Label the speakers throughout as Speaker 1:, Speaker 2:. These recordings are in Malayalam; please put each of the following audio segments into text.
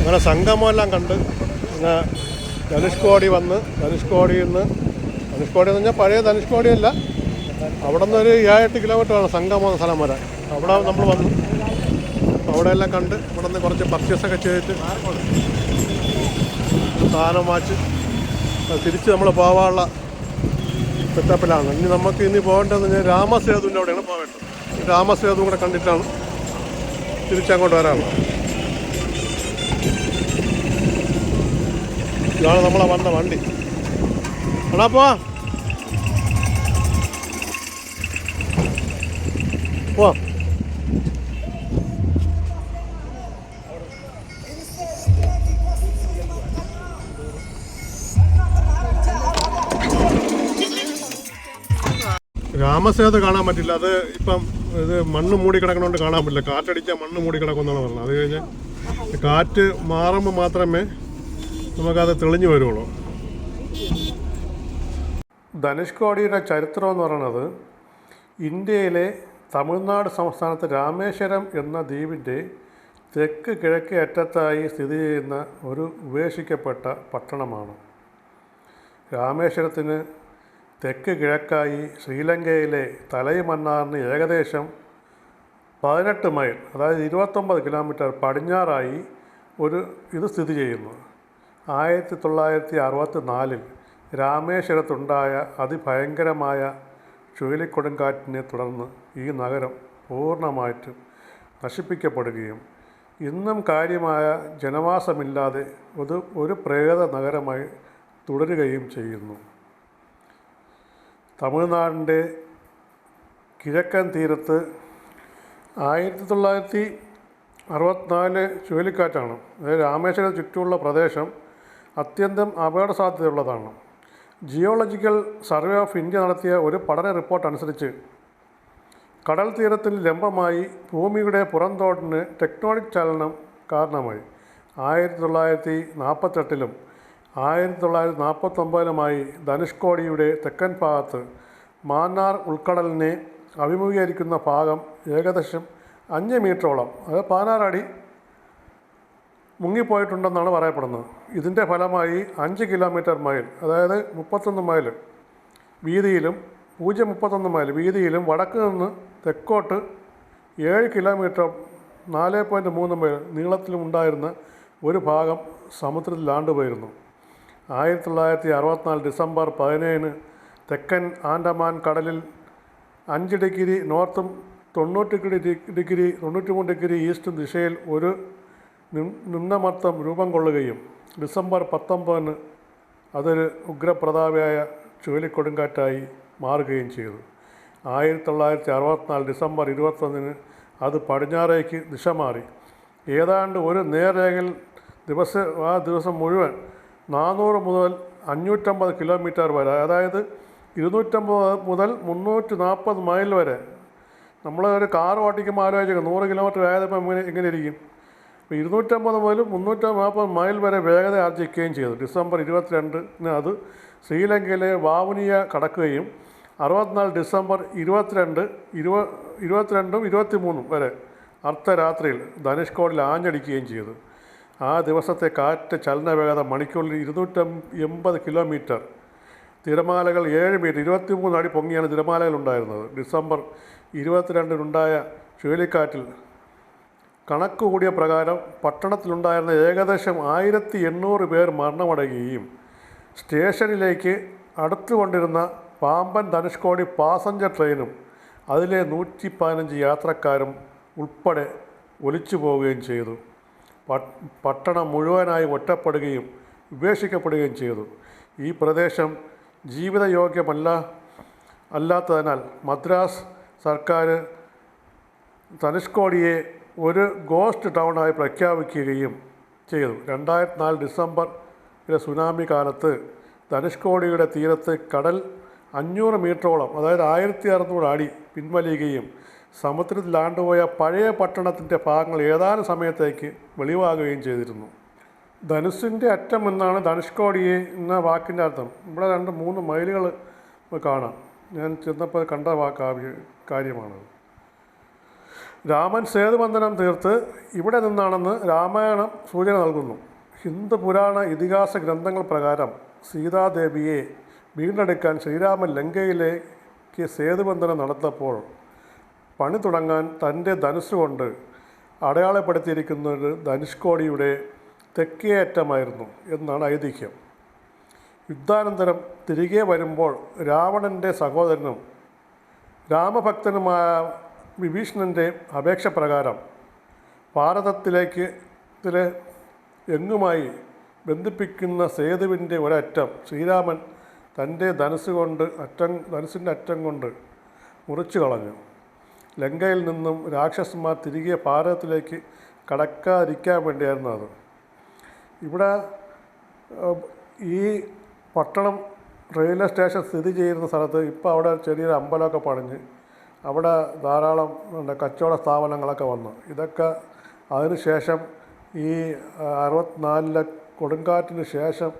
Speaker 1: അങ്ങനെ സംഗമമെല്ലാം കണ്ട് പിന്നെ ധനുഷ്കോടി വന്ന് ധനുഷ്കോടിയിൽ നിന്ന് ധനുഷ്കോടി എന്ന് പറഞ്ഞാൽ പഴയ ധനുഷ്കോടിയല്ല അവിടെ നിന്ന് ഒരു ഏഴെട്ട് കിലോമീറ്ററാണ് സംഗമം സ്ഥലം വരെ അവിടെ നമ്മൾ വന്നു. അവിടെ എല്ലാം കണ്ട് ഇവിടെ നിന്ന് കുറച്ച് പർച്ചേസൊക്കെ ചെയ്തിട്ട് സാധനം വാച്ച് തിരിച്ച് നമ്മൾ പോവാനുള്ള സെറ്റപ്പിലാണ് ഇനി നമുക്ക് ഇനി പോകേണ്ടതെന്ന് പറഞ്ഞാൽ രാമസേതുവിന്റെ അവിടെയാണ് പോകേണ്ടത് രാമസേതു കൂടെ കണ്ടിട്ടാണ് തിരിച്ചങ്ങോട്ട് വരാനുള്ളത്. ഇതാണ് നമ്മളെ വന്ന വണ്ടി. എടാ പോ. രാമസേത രാമസേതു കാണാൻ പറ്റില്ല. അത് ഇപ്പം ഇത് മണ്ണ് മൂടി കിടക്കണോണ്ട് കാണാൻ പറ്റില്ല. കാറ്റടിച്ചാൽ മണ്ണ് മൂടി കിടക്കുമെന്നാണ് പറഞ്ഞത്. അത് കഴിഞ്ഞ് കാറ്റ് മാറുമ്പോൾ മാത്രമേ നമുക്കത് തെളിഞ്ഞു വരുള്ളൂ. ധനുഷ്കോടിയുടെ ചരിത്രം എന്ന് പറയുന്നത് ഇന്ത്യയിലെ തമിഴ്നാട് സംസ്ഥാനത്ത് രാമേശ്വരം എന്ന ദ്വീപിന്റെ തെക്ക് കിഴക്കേ അറ്റത്തായി സ്ഥിതി ചെയ്യുന്ന ഒരു ഉപേക്ഷിക്കപ്പെട്ട പട്ടണമാണ്. രാമേശ്വരത്തിന് തെക്ക് കിഴക്കായി ശ്രീലങ്കയിലെ തലൈമന്നാറിന് ഏകദേശം പതിനെട്ട് മൈൽ അതായത് ഇരുപത്തൊമ്പത് കിലോമീറ്റർ പടിഞ്ഞാറായി ഒരു ഇത് സ്ഥിതി ചെയ്യുന്നു. ആയിരത്തി തൊള്ളായിരത്തി അറുപത്തി നാലിൽ രാമേശ്വരത്തുണ്ടായ അതിഭയങ്കരമായ ചുഴലിക്കൊടുങ്കാറ്റിനെ തുടർന്ന് ഈ നഗരം പൂർണമായിട്ടും നശിപ്പിക്കപ്പെടുകയും ഇന്നും കാര്യമായ ജനവാസമില്ലാതെ ഒരു ഒരു പ്രേത നഗരമായി തുടരുകയും ചെയ്യുന്നു. തമിഴ്നാടിന്റെ കിഴക്കൻ തീരത്ത് ആയിരത്തി തൊള്ളായിരത്തി അറുപത്തിനാല് ചുഴലിക്കാറ്റാണ്. അതായത് രാമേശ്വരം ചുറ്റുമുള്ള പ്രദേശം അത്യന്തം അപകട സാധ്യതയുള്ളതാണ് ജിയോളജിക്കൽ സർവേ ഓഫ് ഇന്ത്യ നടത്തിയ ഒരു പഠന റിപ്പോർട്ട് അനുസരിച്ച് കടൽ തീരത്തിന് ലംബമായി ഭൂമിയുടെ പുറന്തോട്ടിന് ടെക്ടോണിക് ചലനം കാരണമായി. ആയിരത്തി തൊള്ളായിരത്തി നാൽപ്പത്തെട്ടിലും ആയിരത്തി തൊള്ളായിരത്തി നാൽപ്പത്തൊമ്പതിലുമായി ധനുഷ്കോടിയുടെ തെക്കൻ ഭാഗത്ത് മാന്നാർ ഉൾക്കടലിനെ അഭിമുഖീകരിക്കുന്ന ഭാഗം ഏകദേശം അഞ്ച് മീറ്ററോളം അത് അടി മുങ്ങിപ്പോയിട്ടുണ്ടെന്നാണ് പറയപ്പെടുന്നത്. ഇതിന്റെ ഫലമായി അഞ്ച് കിലോമീറ്റർ മൈൽ അതായത് മുപ്പത്തൊന്ന് മൈൽ വീതിയിലും പൂജ്യം മുപ്പത്തൊന്ന് മൈൽ വീതിയിലും വടക്ക് നിന്ന് തെക്കോട്ട് ഏഴ് കിലോമീറ്റർ നാല് പോയിന്റ് മൂന്ന് മൈൽ നീളത്തിലും ഉണ്ടായിരുന്ന ഒരു ഭാഗം സമുദ്രത്തിൽ ആണ്ടുപോയിരുന്നു. ആയിരത്തി തൊള്ളായിരത്തി അറുപത്തിനാല് ഡിസംബർ പതിനേഴിന് തെക്കൻ ആൻഡമാൻ കടലിൽ അഞ്ച് ഡിഗ്രി നോർത്തും തൊണ്ണൂറ്റി ഡിഗ്രി ഡിഗ്രി തൊണ്ണൂറ്റി മൂന്ന് ഡിഗ്രി ഈസ്റ്റും ദിശയിൽ ഒരു നിമ്നമർദ്ദം രൂപം കൊള്ളുകയും ഡിസംബർ പത്തൊമ്പതിന് അതൊരു ഉഗ്രപ്രതാപിയായ ചുഴലിക്കൊടുങ്കാറ്റായി മാറുകയും ചെയ്തു. ആയിരത്തി തൊള്ളായിരത്തി അറുപത്തിനാല് ഡിസംബർ ഇരുപത്തൊന്നിന് അത് പടിഞ്ഞാറേക്ക് ദിശ മാറി. ഏതാണ്ട് ഒരു നേർരേഖയിൽ ദിവസ ആ ദിവസം മുഴുവൻ നാനൂറ് മുതൽ അഞ്ഞൂറ്റമ്പത് കിലോമീറ്റർ വരെ അതായത് ഇരുന്നൂറ്റമ്പത് മുതൽ മുന്നൂറ്റി നാൽപ്പത് മൈൽ വരെ. നമ്മൾ ഒരു കാർ ഓട്ടിക്കുമ്പോൾ ആലോചിക്കുക നൂറ് കിലോമീറ്റർ ആയതിപ്പം ഇങ്ങനെ ഇങ്ങനെ ഇരിക്കും. ഇരുന്നൂറ്റമ്പത് മുതൽ മുന്നൂറ്റി നാൽപ്പത് മൈൽ വരെ വേഗത ആർജിക്കുകയും ചെയ്തു. ഡിസംബർ ഇരുപത്തിരണ്ടിന് അത് ശ്രീലങ്കയിലെ വാവുനിയ കടക്കുകയും അറുപത്തിനാല് ഡിസംബർ ഇരുപത്തിരണ്ട് ഇരുപ ഇരുപത്തിരണ്ടും ഇരുപത്തിമൂന്നും വരെ അർദ്ധരാത്രിയിൽ ധനുഷ്കോടിൽ ആഞ്ഞടിക്കുകയും ചെയ്തു. ആ ദിവസത്തെ കാറ്റ് ചലന വേഗത മണിക്കൂറിൽ ഇരുന്നൂറ്റി എൺപത് കിലോമീറ്റർ. തിരമാലകൾ ഏഴ് മീറ്റർ ഇരുപത്തിമൂന്ന് അടി പൊങ്ങിയാണ് തിരമാലകൾ ഉണ്ടായിരുന്നത്. ഡിസംബർ ഇരുപത്തിരണ്ടിനുണ്ടായ ചുഴലിക്കാറ്റിൽ കണക്ക് കൂടിയ പ്രകാരം പട്ടണത്തിലുണ്ടായിരുന്ന ഏകദേശം ആയിരത്തി എണ്ണൂറ് പേർ മരണമടയുകയും സ്റ്റേഷനിലേക്ക് അടുത്തുകൊണ്ടിരുന്ന പാമ്പൻ ധനുഷ്കോടി പാസഞ്ചർ ട്രെയിനും അതിലെ നൂറ്റി പതിനഞ്ച് യാത്രക്കാരും ഉൾപ്പെടെ ഒലിച്ചു പോവുകയും ചെയ്തു പട്ടണം മുഴുവനായി ഒറ്റപ്പെടുകയും ഉപേക്ഷിക്കപ്പെടുകയും ചെയ്തു. ഈ പ്രദേശം ജീവിതയോഗ്യമല്ല അല്ലാത്തതിനാൽ മദ്രാസ് സർക്കാർ ധനുഷ്കോടിയെ ഒരു ഗോസ്റ്റ് ടൗണായി പ്രഖ്യാപിക്കുകയും ചെയ്തു. രണ്ടായിരത്തി നാല് ഡിസംബറിലെ സുനാമി കാലത്ത് ധനുഷ്കോടിയുടെ തീരത്ത് കടൽ അഞ്ഞൂറ് മീറ്ററോളം അതായത് ആയിരത്തി അറുന്നൂറ് അടി പിൻവലിയുകയും സമുദ്രത്തിൽ ആണ്ടുപോയ പഴയ പട്ടണത്തിന്റെ ഭാഗങ്ങൾ ഏതാനും സമയത്തേക്ക് വെളിവാകുകയും ചെയ്തിരുന്നു. ധനുസിന്റെ അറ്റം എന്നാണ് ധനുഷ്കോടിയെ എന്ന വാക്കിന്റെ അർത്ഥം. ഇവിടെ രണ്ട് മൂന്ന് മൈലുകൾ കാണാം. ഞാൻ ചെന്നപ്പോൾ കണ്ട വാക്ക് കാര്യമാണത്. രാമൻ സേതുബന്ധനം തീർത്ത് ഇവിടെ നിന്നാണെന്ന് രാമായണം സൂചന നൽകുന്നു. ഹിന്ദു പുരാണ ഇതിഹാസ ഗ്രന്ഥങ്ങൾ പ്രകാരം സീതാദേവിയെ വീണ്ടെടുക്കാൻ ശ്രീരാമൻ ലങ്കയിലേക്ക് സേതുബന്ധനം നടത്തപ്പോൾ പണി തുടങ്ങാൻ തന്റെ ധനുസ്സുകൊണ്ട് അടയാളപ്പെടുത്തിയിരിക്കുന്നത് ധനുഷ്കോടിയുടെ തെക്കേ അറ്റമായിരുന്നു എന്നാണ് ഐതിഹ്യം. യുദ്ധാനന്തരം തിരികെ വരുമ്പോൾ രാവണന്റെ സഹോദരനും രാമഭക്തനുമായ വിഭീഷണന്റെ അപേക്ഷ പ്രകാരം ഭാരതത്തിലേക്ക് ത്തിലെ എങ്ങുമായി ബന്ധിപ്പിക്കുന്ന സേതുവിന്റെ ഒരറ്റം ശ്രീരാമൻ തന്റെ ധനുസ് കൊണ്ട് അറ്റം ധനുസിന്റെ അറ്റം കൊണ്ട് മുറിച്ചു കളഞ്ഞു. ലങ്കയിൽ നിന്നും രാക്ഷസന്മാർ തിരികെ ഭാരതത്തിലേക്ക് കടക്കാതിരിക്കാൻ വേണ്ടിയായിരുന്നു അത്. ഇവിടെ ഈ പട്ടണം റെയിൽവേ സ്റ്റേഷൻ സ്ഥിതി ചെയ്യുന്ന സ്ഥലത്ത് ഇപ്പോൾ അവിടെ ചെറിയൊരു അമ്പലമൊക്കെ പണിഞ്ഞ് അവിടെ ധാരാളം എന്താ കച്ചവട സ്ഥാപനങ്ങളൊക്കെ വന്നു. ഇതൊക്കെ അതിനുശേഷം ഈ അറുപത്തിനാലിലെ കൊടുങ്കാറ്റിന് ശേഷം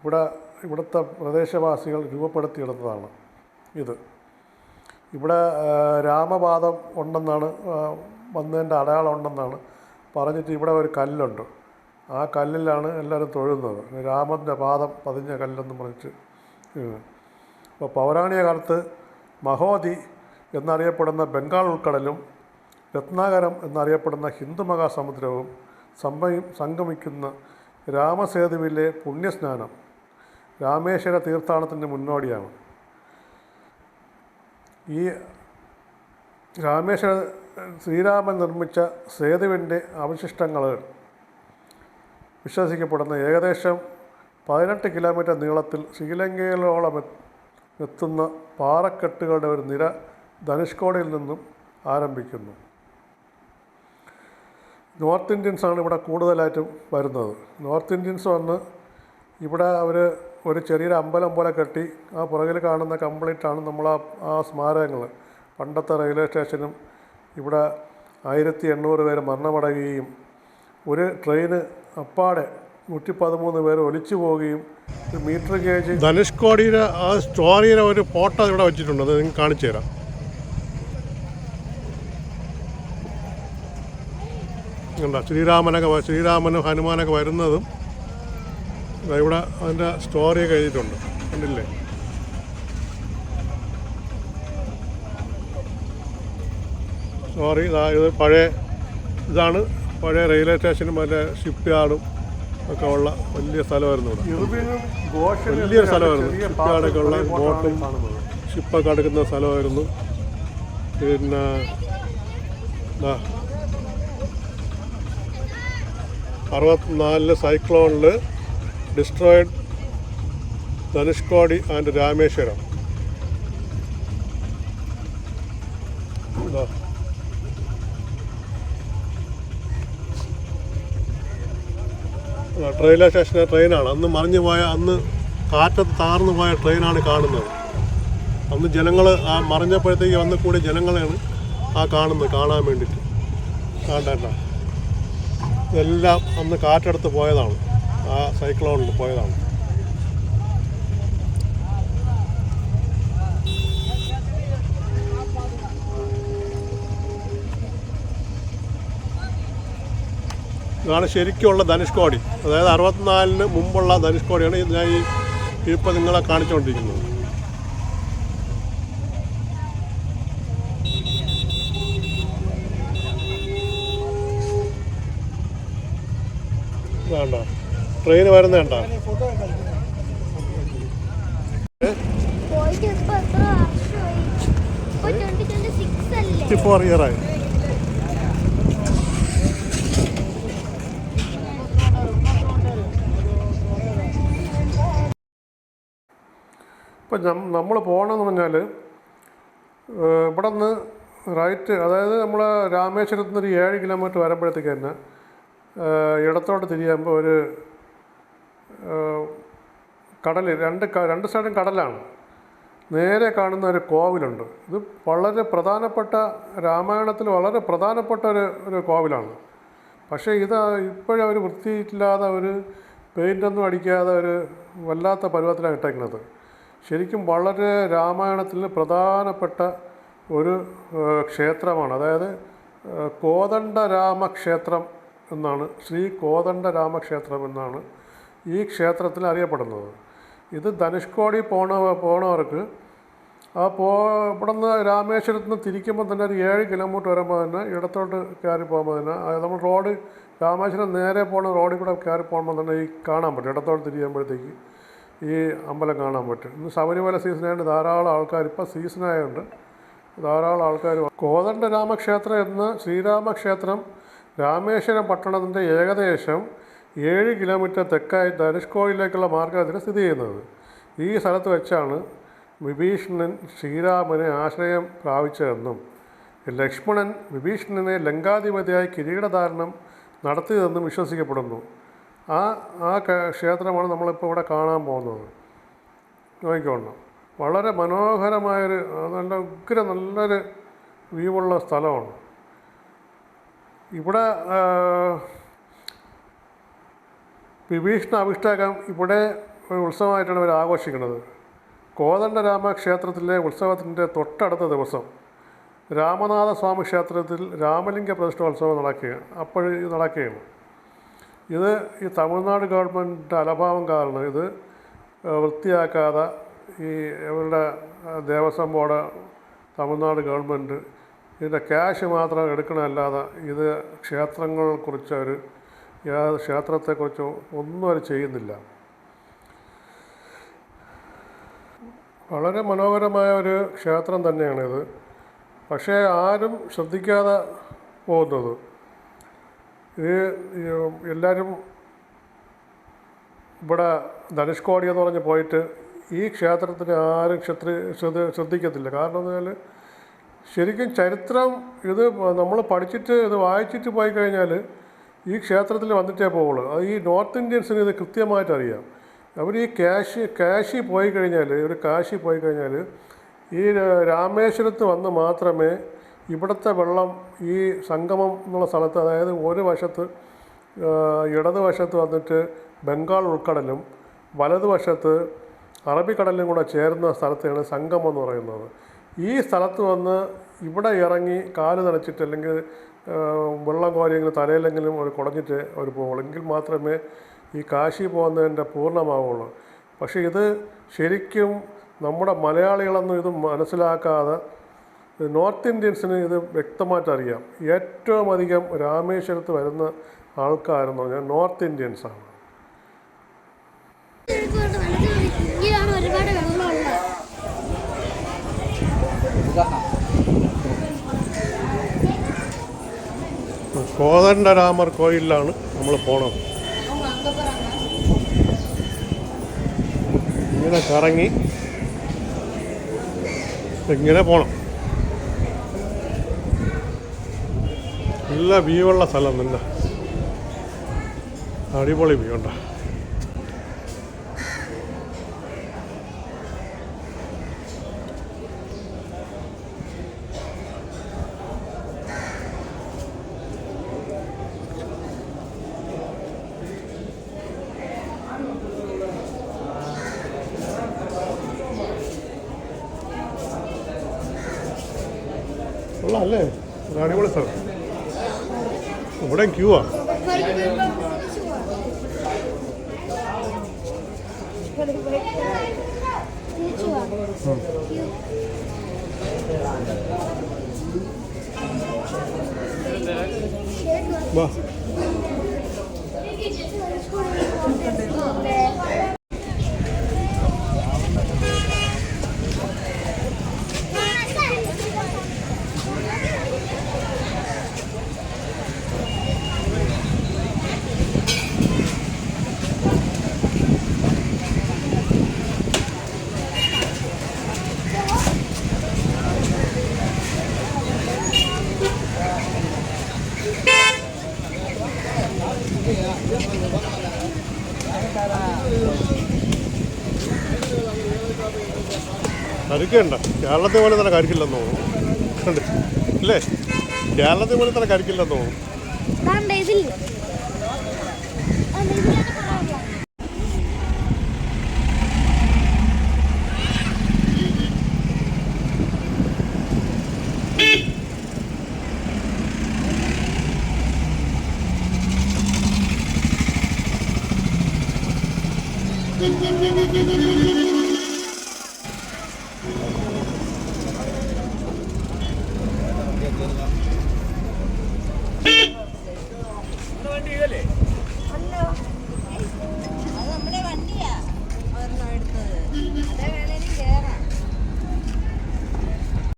Speaker 1: ഇവിടെ ഇവിടുത്തെ പ്രദേശവാസികൾ രൂപപ്പെടുത്തിയെടുത്തതാണ് ഇത്. ഇവിടെ രാമപാദം ഉണ്ടെന്നാണ് വന്നതിന്റെ അടയാളം ഉണ്ടെന്നാണ് പറഞ്ഞിട്ട് ഇവിടെ ഒരു കല്ലുണ്ട്. ആ കല്ലിലാണ് എല്ലാവരും തൊഴുന്നത്. രാമന്റെ പാദം പതിഞ്ഞ കല്ലെന്ന് പറഞ്ഞിട്ട് അപ്പോൾ പൗരാണിക കാലത്ത് മഹോദി എന്നറിയപ്പെടുന്ന ബംഗാൾ ഉൾക്കടലും രത്നാകരം എന്നറിയപ്പെടുന്ന ഹിന്ദു മഹാസമുദ്രവും സംഭവം സംഗമിക്കുന്ന രാമസേതുവിലെ പുണ്യസ്നാനം രാമേശ്വര തീർത്ഥാടനത്തിന് മുന്നോടിയാണ്. ഈ രാമേശ്വര ശ്രീരാമൻ നിർമ്മിച്ച സേതുവിന്റെ അവശിഷ്ടങ്ങൾ വിശ്വസിക്കപ്പെടുന്ന ഏകദേശം പതിനെട്ട് കിലോമീറ്റർ നീളത്തിൽ ശ്രീലങ്കയിലോളം എത്തുന്ന പാറക്കെട്ടുകളുടെ ഒരു നിര ധനുഷ്കോടിയിൽ നിന്നും ആരംഭിക്കുന്നു. നോർത്ത് ഇന്ത്യൻസാണ് ഇവിടെ കൂടുതലായിട്ടും വരുന്നത്. നോർത്ത് ഇന്ത്യൻസ് വന്ന് ഇവിടെ അവർ ഒരു ചെറിയൊരു അമ്പലം പോലെ കെട്ടി ആ പുറകിൽ കാണുന്ന കംപ്ലീറ്റ് ആണ് നമ്മൾ ആ ആ സ്മാരകങ്ങൾ. പണ്ടത്തെ റെയിൽവേ സ്റ്റേഷനും ഇവിടെ ആയിരത്തി എണ്ണൂറ് പേര് മരണമടയുകയും ഒരു ട്രെയിന് അപ്പാടെ നൂറ്റി പതിമൂന്ന് പേര് ഒലിച്ചു പോവുകയും മീറ്റർ ഗേജ് ധനുഷ്കോടിയുടെ ആ സ്റ്റോറിയുടെ ഒരു ഫോട്ടോ ഇവിടെ വെച്ചിട്ടുണ്ട്. അത് നിങ്ങൾക്ക് കാണിച്ചു തരാം. കണ്ടോ ശ്രീരാമനൊക്കെ ശ്രീരാമനും ഹനുമാനൊക്കെ വരുന്നതും ഇവിടെ അതിന്റെ സ്റ്റോറിയൊക്കെ എഴുതിയിട്ടുണ്ട്. കണ്ടില്ലേ? സ്റ്റോറി ഇത് പഴയ ഇതാണ് പഴയ റെയിൽവേ സ്റ്റേഷനും മറ്റേ ഷിപ്പ് യാർഡും ഒക്കെ ഉള്ള വലിയ സ്ഥലമായിരുന്നു ഇവിടെ. വലിയൊരു സ്ഥലമായിരുന്നു. ഷിപ്പ് യാർഡൊക്കെ ഉള്ള ബോട്ടും ഷിപ്പൊക്കെ അടുക്കുന്ന സ്ഥലമായിരുന്നു. പിന്നെ അറുപത്തിനാലിൽ സൈക്ലോണിൽ destroyed Dhanushkodi and Rameswaram. Railway സ്റ്റേഷനിലെ ട്രെയിനാണ്. അന്ന് മറിഞ്ഞു പോയ അന്ന് കാറ്റത്ത് താർന്നു പോയ ട്രെയിനാണ് കാണുന്നത്. അന്ന് ജനങ്ങൾ ആ മറിഞ്ഞപ്പോഴത്തേക്ക് വന്ന് കൂടി ജനങ്ങളെയാണ് ആ കാണുന്നത് കാണാൻ വേണ്ടിയിട്ട്. കാണണ്ട ഇതെല്ലാം അന്ന് കാറ്റെടുത്ത് പോയതാണ്. ആ സൈക്ലോണിൽ പോയതാണ്. ഇതാണ് ശരിക്കുള്ള ധനുഷ്കോടി അതായത് അറുപത്തിനാലിന് മുമ്പുള്ള ധനുഷ്കോടിയാണ് ഞാൻ ഈ ഇപ്പോൾ നിങ്ങളെ കാണിച്ചുകൊണ്ടിരിക്കുന്നത് വേണ്ട ട്രെയിൻ വരുന്ന വേണ്ട
Speaker 2: പോയിട്ട് ഇപ്പൊ എത്ര വർഷമായി ഇപ്പൊ ട്വന്റി ട്വന്റി വരുന്ന കണ്ടോ?
Speaker 1: ഫിഫ്റ്റി ഫോർ ഇയർ ആയി. ഇപ്പം നമ്മൾ പോകണമെന്ന് പറഞ്ഞാൽ ഇവിടെ നിന്ന് റൈറ്റ് അതായത് നമ്മൾ രാമേശ്വരത്ത് നിന്ന് ഒരു ഏഴ് കിലോമീറ്റർ വരുമ്പോഴത്തേക്ക് തന്നെ ഇടത്തോട്ട് തിരിയുമ്പോൾ ഒരു കടൽ രണ്ട് രണ്ട് സൈഡും കടലാണ്. നേരെ കാണുന്ന ഒരു കോവിലുണ്ട്. ഇത് വളരെ പ്രധാനപ്പെട്ട രാമായണത്തിൽ വളരെ പ്രധാനപ്പെട്ട ഒരു ഒരു കോവിലാണ്. പക്ഷേ ഇത് ഇപ്പോഴും അവർ വൃത്തിയില്ലാതെ ഒരു പെയിന്റൊന്നും അടിക്കാതെ ഒരു വല്ലാത്ത പരുവത്തിലാണ് ഇട്ടേക്കുന്നത്. ശരിക്കും വളരെ രാമായണത്തിൽ പ്രധാനപ്പെട്ട ഒരു ക്ഷേത്രമാണ്. അതായത് ഏഹ്, കോദണ്ഡരാമക്ഷേത്രം എന്നാണ്. ശ്രീ കോദണ്ഡരാമക്ഷേത്രം എന്നാണ് ഈ ക്ഷേത്രത്തിൽ അറിയപ്പെടുന്നത്. ഇത് ധനുഷ്കോടി പോണ പോണവർക്ക് ആ പോ ഇവിടെ നിന്ന് രാമേശ്വരത്ത് നിന്ന് തിരിക്കുമ്പോൾ തന്നെ ഒരു ഏഴ് കിലോമീറ്റർ വരുമ്പോൾ തന്നെ ഇടത്തോട്ട് കയറി പോകുമ്പോൾ തന്നെ നമ്മൾ റോഡ് രാമേശ്വരം നേരെ പോണ റോഡിൽ കൂടെ കയറി പോകുമ്പോൾ തന്നെ ഈ കാണാൻ പറ്റും. ഇടത്തോട്ട് തിരിയുമ്പോഴത്തേക്ക് ഈ അമ്പലം കാണാൻ പറ്റും. ഇന്ന് ശബരിമല സീസണായതുകൊണ്ട് ധാരാളം ആൾക്കാർ ഇപ്പോൾ സീസണായതുകൊണ്ട് ധാരാളം ആൾക്കാർ കോദണ്ഡ രാമക്ഷേത്രം എന്ന് ശ്രീരാമക്ഷേത്രം രാമേശ്വരം പട്ടണത്തിന്റെ ഏകദേശം ഏഴ് കിലോമീറ്റർ തെക്കായി ധനുഷ്കോടിയിലേക്കുള്ള മാർഗത്തിൽ സ്ഥിതി ചെയ്യുന്നത്. ഈ സ്ഥലത്ത് വെച്ചാണ് വിഭീഷണൻ ശ്രീരാമനെ ആശ്രയം പ്രാപിച്ചതെന്നും ലക്ഷ്മണൻ വിഭീഷണനെ ലങ്കാധിപതിയായി കിരീടധാരണം നടത്തിയതെന്നും വിശ്വസിക്കപ്പെടുന്നു. ആ ആ ക്ഷേത്രമാണ് നമ്മളിപ്പോൾ ഇവിടെ കാണാൻ പോകുന്നത്. നോക്കിക്കോണം. വളരെ മനോഹരമായൊരു നല്ല ഉഗ്ര നല്ലൊരു വ്യൂ ഉള്ള സ്ഥലമാണ്. ഇവിടെ വിഭീഷണ അഭിഷേകം ഇവിടെ ഒരു ഉത്സവമായിട്ടാണ് ഇവർ ആഘോഷിക്കുന്നത്. കോദണ്ഡരാമ ക്ഷേത്രത്തിലെ ഉത്സവത്തിന്റെ തൊട്ടടുത്ത ദിവസം രാമനാഥസ്വാമി ക്ഷേത്രത്തിൽ രാമലിംഗ പ്രതിഷ്ഠോത്സവം നടക്കുക അപ്പോൾ നടക്കുകയാണ്. ഇത് ഈ തമിഴ്നാട് ഗവൺമെന്റ് അലഭാവം കാരണം ഇത് വൃത്തിയാക്കാതെ ഈ ഇവരുടെ ദേവസ്വം ബോർഡ് തമിഴ്നാട് ഗവൺമെന്റ് ഇതിന്റെ ക്യാഷ് മാത്രം എടുക്കണമല്ലാതെ ഇത് ക്ഷേത്രങ്ങളെ ക്ഷേത്രങ്ങളെക്കുറിച്ച് അവർ ക്ഷേത്രത്തെക്കുറിച്ച് ഒന്നും അവർ ചെയ്യുന്നില്ല. വളരെ മനോഹരമായ ഒരു ക്ഷേത്രം തന്നെയാണിത്. പക്ഷേ ആരും ശ്രദ്ധിക്കാതെ പോകുന്നത്. ഇത് എല്ലാവരും ഇവിടെ ധനുഷ്കോടി എന്ന് പറഞ്ഞ് പോയിട്ട് ഈ ക്ഷേത്രത്തിന് ആരും ക്ഷത്രി ശ്രദ്ധ ശ്രദ്ധിക്കത്തില്ല. കാരണം എന്ന് ശരിക്കും ചരിത്രം ഇത് നമ്മൾ പഠിച്ചിട്ട് ഇത് വായിച്ചിട്ട് പോയി കഴിഞ്ഞാൽ ഈ ക്ഷേത്രത്തിൽ വന്നിട്ടേ പോവുള്ളൂ. അത് ഈ നോർത്ത് ഇന്ത്യൻസിന് ഇത് കൃത്യമായിട്ട് അറിയാം. അവർ ഈ കാശി കാശി പോയി കഴിഞ്ഞാൽ ഒരു കാശി പോയി കഴിഞ്ഞാൽ ഈ രാമേശ്വരത്ത് വന്ന് മാത്രമേ ഇവിടുത്തെ വെള്ളം ഈ സംഗമം എന്നുള്ള സ്ഥലത്ത് അതായത് ഒരു വശത്ത് ഇടതുവശത്ത് വന്നിട്ട് ബംഗാൾ ഉൾക്കടലും വലതുവശത്ത് അറബിക്കടലും കൂടെ ചേരുന്ന സ്ഥലത്തെയാണ് സംഗമം എന്ന് പറയുന്നത്. ഈ സ്ഥലത്ത് വന്ന് ഇവിടെ ഇറങ്ങി കാൽ നനച്ചിട്ട് അല്ലെങ്കിൽ വെള്ളം കോരിയെങ്കിലും തലയിലെങ്കിലും അവർ കുടഞ്ഞിട്ട് അവർ പോകുള്ളൂ. എങ്കിൽ മാത്രമേ ഈ കാശി പോകുന്നതിന്റെ പൂർണമാവുള്ളൂ. പക്ഷേ ഇത് ശരിക്കും നമ്മുടെ മലയാളികളൊന്നും ഇത് മനസ്സിലാക്കാതെ നോർത്ത് ഇന്ത്യൻസിന് ഇത് വ്യക്തമായിട്ട് അറിയാം. ഏറ്റവും അധികം രാമേശ്വരത്ത് വരുന്ന ആൾക്കാരെന്ന് പറഞ്ഞാൽ നോർത്ത് ഇന്ത്യൻസ് കോദണ്ഡരാമർ കോയിലാണ് നമ്മൾ പോണത്. ഇങ്ങനെ കറങ്ങി ഇങ്ങനെ പോണം. നല്ല വ്യൂ ഉള്ള സ്ഥലം തന്നെ അടിപൊളി വ്യൂ ഉണ്ടോ? ഉള്ളല്ലേ ഒരു അടിപൊളി സ്ഥലം. ഇവിടെ ക്യൂ ആ. വാ. കരിക്കണ്ട കേരളത്തെ പോലെ തന്നെ കരിക്കില്ലെന്ന് തോന്നുന്നു. കണ്ട്. അല്ലേ കേരളത്തെ പോലെ തന്നെ കരിക്കില്ലെന്ന് തോന്നുന്നു.
Speaker 2: Thank you.